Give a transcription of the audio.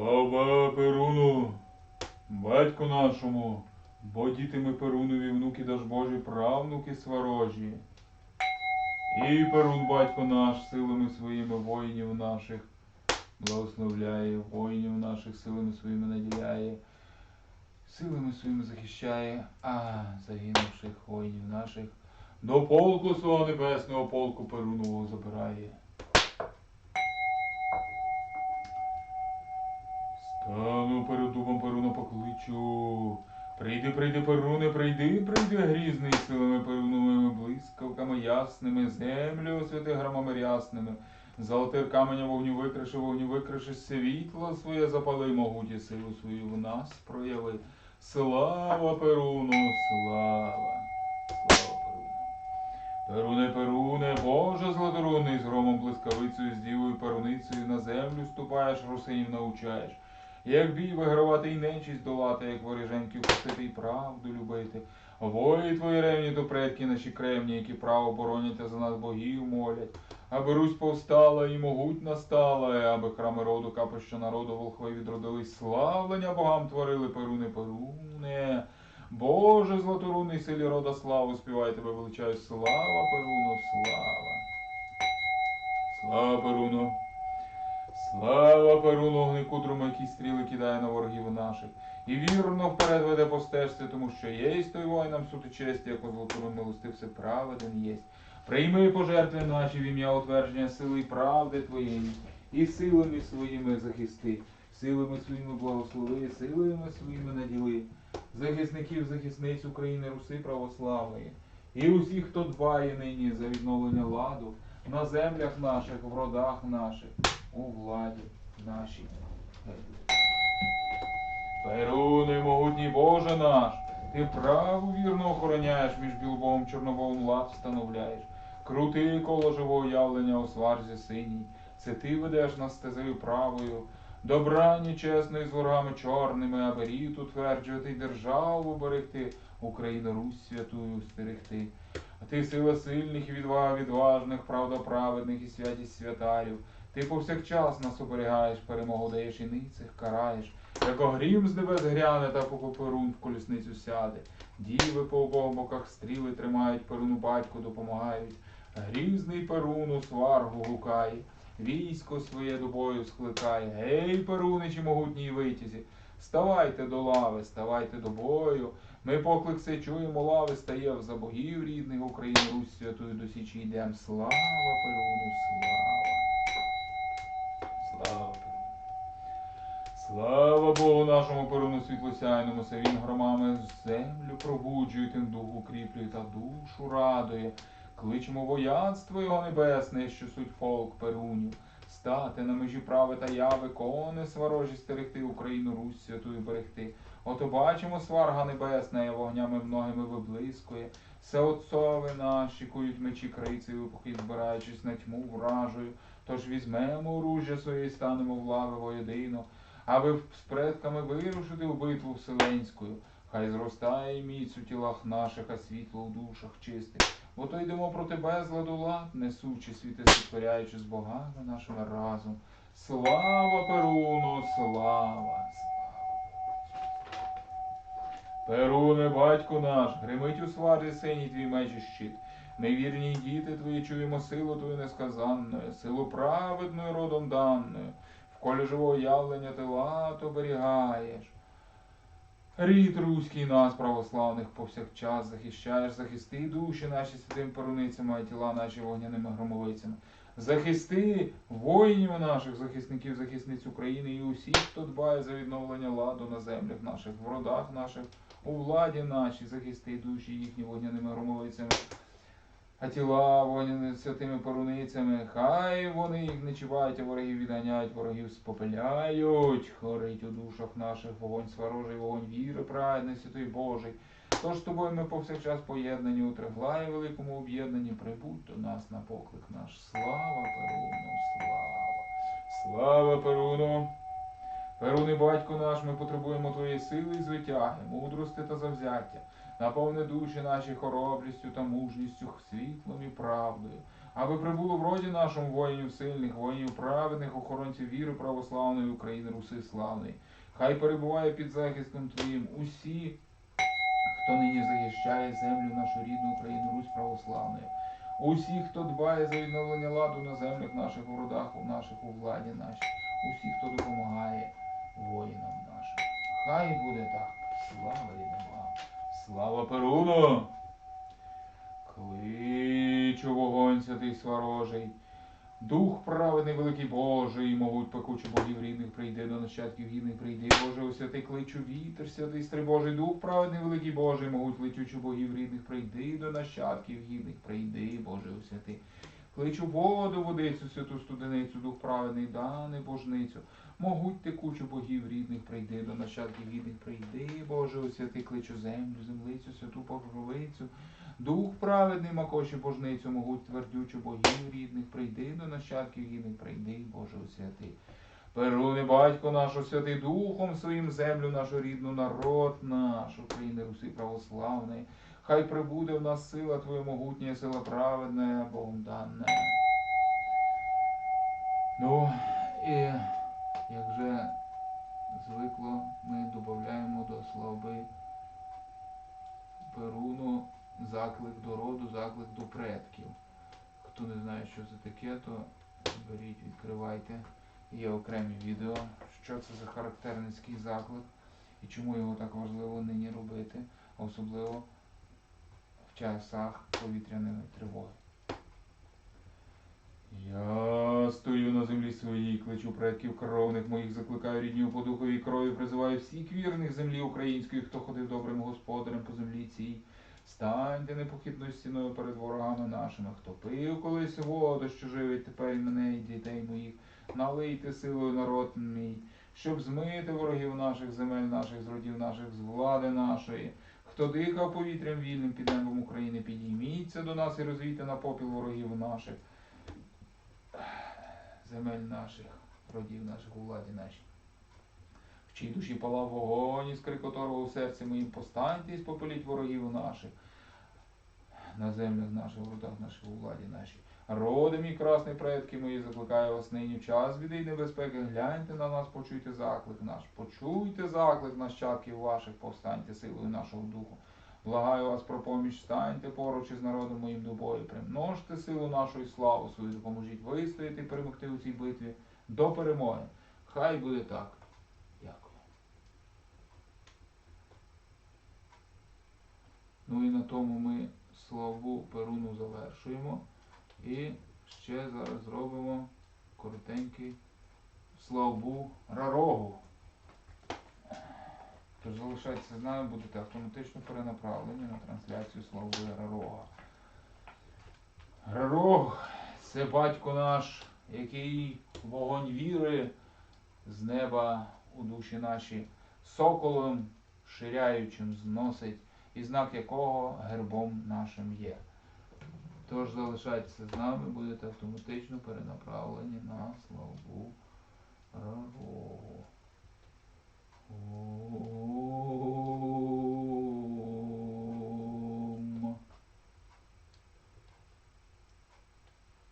Слава Перуну, батьку нашому, бо діти ми Перунові, внуки даж Божі, правнуки сварожі. І Перун, батько наш, силами своїми воїнів наших благословляє, воїнів наших силами своїми наділяє, силами своїми захищає, а загинувших воїнів наших до полку свого небесного полку Перунового забирає. Стану перед дубом Перуна покличу. Прийди, прийди, Перуне, прийди, прийди, грізний силами Перуновими блискавками ясними, землю освяти громами рясними. Золотир каменя вогню викриши, вогню викриши, світло своє запали, могуті силу свою в нас прояви. Слава Перуну, слава, слава Перуну. Перуне, Перуне, Боже златорунний, з громом блискавицею, з дівою перуницею на землю ступаєш, русинів навчаєш. Як бій вигравати і нечість долати, як воріженьків косити і правду любити. Вої твої ревні то предки наші кремні, які право боронять, за нас богів молять. Аби Русь повстала і могутна стала, і аби храми роду, капище народу, волхви відродились, славлення богам творили, Перуне, Перуне. Боже златорунний силі рода славу, співай тебе величаю, слава Перуну, слава. Слава Перуну. Слава Перуну, огникудрому, який стріли кидає на ворогів наших. І вірно вперед веде по стежці, тому що єсть той воїнам суд і честь, як златорун милостив все праведен єсть. Прийми пожертви наші в ім'я утвердження сили і правди Твоєї, і силами своїми захисти, силами своїми благослови, силами своїми наділи, захисників, захисниць України, Руси православної, і усіх, хто дбає нині за відновлення ладу на землях наших, в родах наших, у владі нашій. Перуни, могутній Боже наш, ти праву вірно охороняєш, між білбовим чорнобовим лад встановляєш. Крути коло живого явлення у сварзі синій. Це ти ведеш нас стезею правою. Добрані чесної з ворогами чорними, аби рід утверджувати й державу берегти, Україну Русь святую стерегти. А ти сила сильних і відвага відважних, правда праведних і святість святарів. Ти повсякчас нас оберігаєш, перемогу даєш і ницих караєш. Як огрім з небес гряне, та по перун в колісницю сяде. Діви по обох боках стріли тримають, перуну батьку допомагають. Грізний перуну сваргу гукає, військо своє до бою скликає. Гей, перуничі могутній витязі, ставайте до лави, ставайте до бою. Ми поклик се чуємо, лави стає за богів рідних України, Русь святою до січі йдем. Слава Перуну, нашому світлосяйному, се він громами землю пробуджує, тим дух укріплює та душу радує. Кличемо воянство його небесне, що суть полк Перунів. Стати на межі прави та яви, кони сварожі стерегти, Україну Русь святую берегти. Ото бачимо сварга небесна, вогнями многими виблискує. Все отцови наші кують мечі крицею, поки збираючись на тьму вражою. Тож візьмемо оружжя своє і станемо в лави воєдино, аби з предками вирушити в битву вселенську. Хай зростає міць у тілах наших, а світло у душах чистих. Бо то йдемо проти безладу лад, несучи світи, сотворяючи з богами нашими разом. Слава Перуну, слава! Перуне, батько наш, гримить у сварі синій твій меч і щит. Ми вірні діти твої чуємо силу твою несказанною, силу праведною родом даною. Колі живого явлення ти лад оберігаєш. Рід руський нас, православних, повсякчас захищаєш, захисти душі наші святим поруницями, а тіла наші вогняними громовицями. Захисти воїнів наших, захисників, захисниць України і усіх, хто дбає за відновлення ладу на землях наших, в родах наших, у владі нашій, захисти душі їхні вогняними громовицями. А тіла вогняними святими поруницями, хай вони їх не чувають, а ворогів відганяють, ворогів спопиляють, хорить у душах наших вогонь сварожий, вогонь віри, праведний, святий Божий. Тож з тобою ми повсякчас поєднані у триглаї великому об'єднанні, прибудь до нас на поклик наш. Слава Перуну, слава! Слава Перуну! Перуни, батько наш, ми потребуємо твоєї сили і звитяги, мудрости та завзяття. Наповни душі наші хоробрістю та мужністю, світлом і правдою. аби прибуло в роді нашому воїнів сильних, воїнів праведних, охоронців віри православної України, Руси славної. Хай перебуває під захистом Твоїм усі, хто нині захищає землю нашу рідну Україну, Русь православною. Усі, хто дбає за відновлення ладу на землях наших, у у наших, у владі нашій. Усі, хто допомагає воїнам нашим. Хай буде так. Слава вам. Слава Перуну! Кличу вогонь святий сварожий. Дух праведний великий Божий, могуть пекучу богів рідних, прийди до нащадків гідних, прийди, Боже, у святий кличу вітер, святий стрибожий, дух праведний великий Божий, могуть летючу богів рідних, прийди до нащадків гідних, прийди, Боже, у святий. Кличу воду, водицю, святу студеницю, дух праведний, дани божницю. Могуть текучу богів рідних, прийди до нащадків гідних, прийди, Боже, у святий кличу землю, землицю, святу покровицю. Дух праведний, макоші божницю, могуть твердючу богів рідних, прийди до нащадків гідних, прийди, Боже, у святий. Перуни, батько наш, о святий Духом своїм землю нашу рідну, народ наш, України, Руси православної. Хай прибуде в нас сила Твоя могутня, сила праведна, Богом дана. Ну, і як вже звикло, ми додаємо до слави Перуну заклик до роду, заклик до предків. Хто не знає, що це таке, то беріть, відкривайте. Є окремі відео, що це за характерницький заклик і чому його так важливо нині робити, особливо в часах повітряної тривоги. Я стою на землі своїй, кличу предків кровних моїх, закликаю рідню по духовій крові, призиваю всіх вірних землі української, хто ходив добрим господарем по землі цій. Станьте непохитною стіною перед ворогами нашими, хто пив колись воду, що живить тепер мене, і дітей моїх, налийте силою народ мій, щоб змити ворогів наших, земель наших, з родів наших, з влади нашої. Хто дихав повітрям вільним під небом України, підійміться до нас і розвійте на попіл ворогів наших, земель наших, родів наших, у владі нашій. В чиїй душі палав вогонь, іскри котрого у серці моїм постаньте і спопеліть ворогів наших. На землях наших, в родах наших, у владі нашій. Роди мій красний предки мої, закликаю вас нині в час біди й небезпеки. Гляньте на нас, почуйте заклик наш. Почуйте заклик нащадків ваших, повстаньте силою нашого духу. Благаю вас про поміч, станьте поруч із народом моїм до бою. Примножте силу нашу і славу свою, допоможіть вистояти і перемогти у цій битві до перемоги. Хай буде так. Дякую. Ну і на тому ми славу Перуну завершуємо. І ще зараз зробимо коротенький славу Рарогу. Тож залишайтеся з нами, будете автоматично перенаправлені на трансляцію слави Рарога. Рарог це батько наш, який вогонь віри з неба у душі наші соколом ширяючим зносить, і знак якого гербом нашим є. Тож залишайтеся з нами, будете автоматично перенаправлені на славу. Рару.